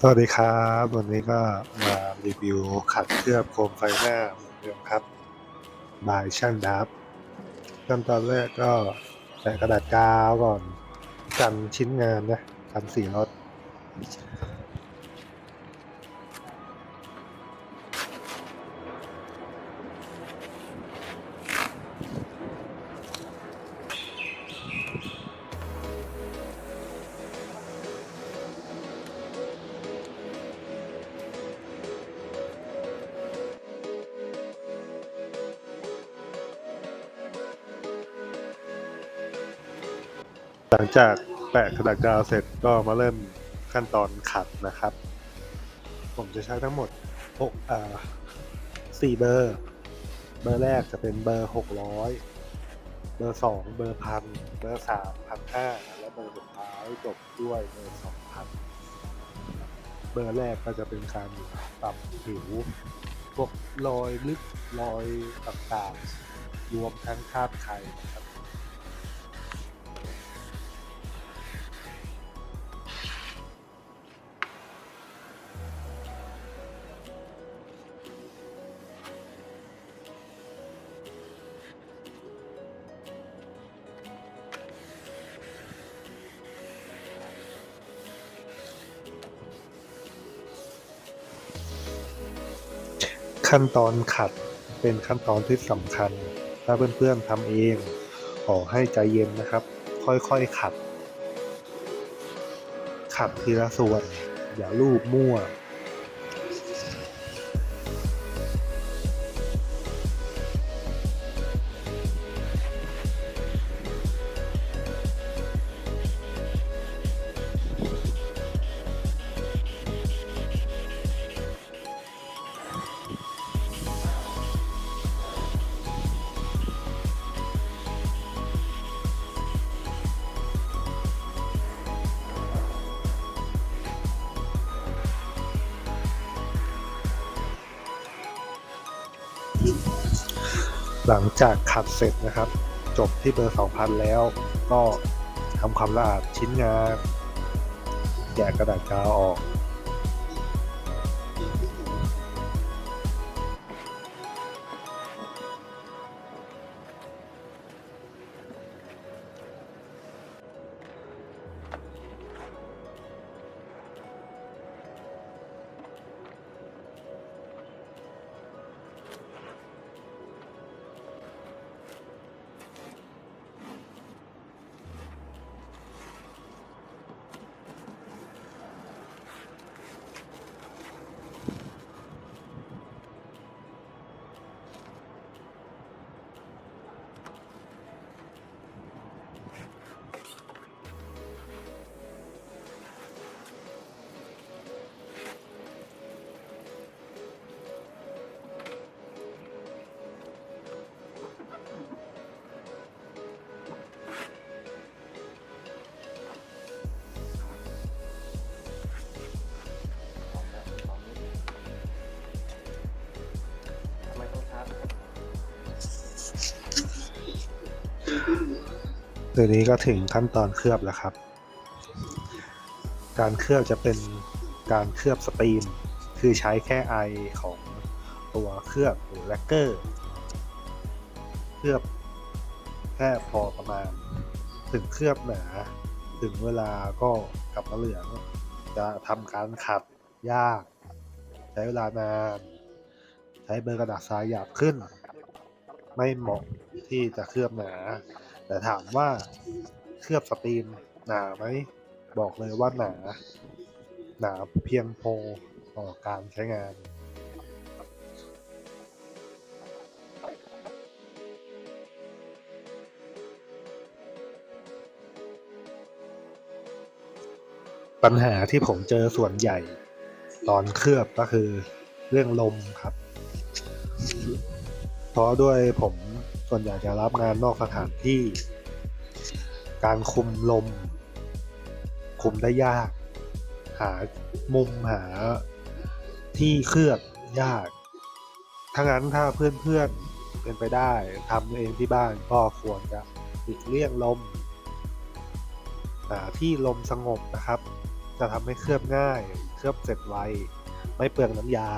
สวัสดีครับ วันนี้ก็มารีวิวขัดเคลือบโคมไฟหน้าเหมือนเดิมครับบายช่างดับขั้นตอนแรกก็แปะกระดาษกาวก่อนกันชิ้นงานนะกันสีรถ หลังจากแปะกระดาษกาวเสร็จก็มาเริ่มขั้นตอนขัดนะครับ ผมจะใช้ทั้งหมด6อ่า4เบอร์ เบอร์แรกจะเป็นเบอร์ 600 เบอร์ 2 เบอร์พันเบอร์3พันห้าและเบอร์สุดท้ายจบด้วยเบอร์2,000 เบอร์แรกก็จะเป็นการปรับผิวพวกรอยลึกรอยต่างๆ รวมทั้งคาบไข่นะครับ ขั้นตอนขัดเป็นขั้นตอนที่สำคัญ ถ้าเพื่อนๆทำเอง ขอให้ใจเย็นนะครับ ค่อยๆขัด ขัดทีละส่วน อย่าลูบมั่ว หลังจากขัดเสร็จนะครับ จบที่เบอร์ 2,000 แล้วก็ทำความสะอาดชิ้นงาน แกะกระดาษกาวออก เดี๋ยวนี้ก็ถึงขั้นตอนเคลือบแล้วครับ การเคลือบจะเป็นการเคลือบสตรีม คือใช้แค่ไอของตัวเคลือบหรือแลกเกอร์ เคลือบแค่พอประมาณ ถึงเคลือบหนา ถึงเวลาก็กลับมาเหลืองจะทำการขัดยาก ใช้เวลานานใช้เบอร์กระดาษทรายหยาบขึ้น ไม่เหมาะที่จะเคลือบหนา แต่ถามว่าเคลือบสตรีมหนาไหมบอกเลยว่าหนา หนาเพียงพอต่อการใช้งานปัญหาที่ผมเจอส่วนใหญ่ตอนเคลือบก็คือเรื่องลมครับ เพราะด้วยผม ส่วนใหญ่จะรับงานนอกสถานที่ การคุมลม คุมได้ยาก หามุมหาที่เคลือบยาก ถ้างั้นถ้าเพื่อนๆเป็นไปได้ทำเองที่บ้านก็ควรจะหลีกเลี่ยงลมหาที่ลมสงบนะครับ จะทำให้เคลือบง่าย เคลือบเสร็จไว ไม่เปลืองน้ำยา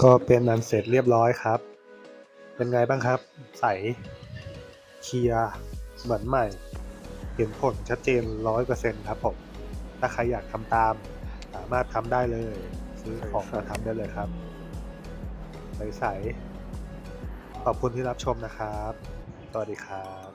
ก็เป็นอันเสร็จเรียบร้อยครับ เป็นไงบ้างครับ ใส เคลียร์ เหมือนใหม่ เห็นผลชัดเจนร้อยเปอร์เซ็นครับผม ถ้าใครอยากทำตาม สามารถทำได้เลย ซื้อของมาทำได้เลยครับ ใส ๆ ขอบคุณที่รับชมนะครับ สวัสดีครับ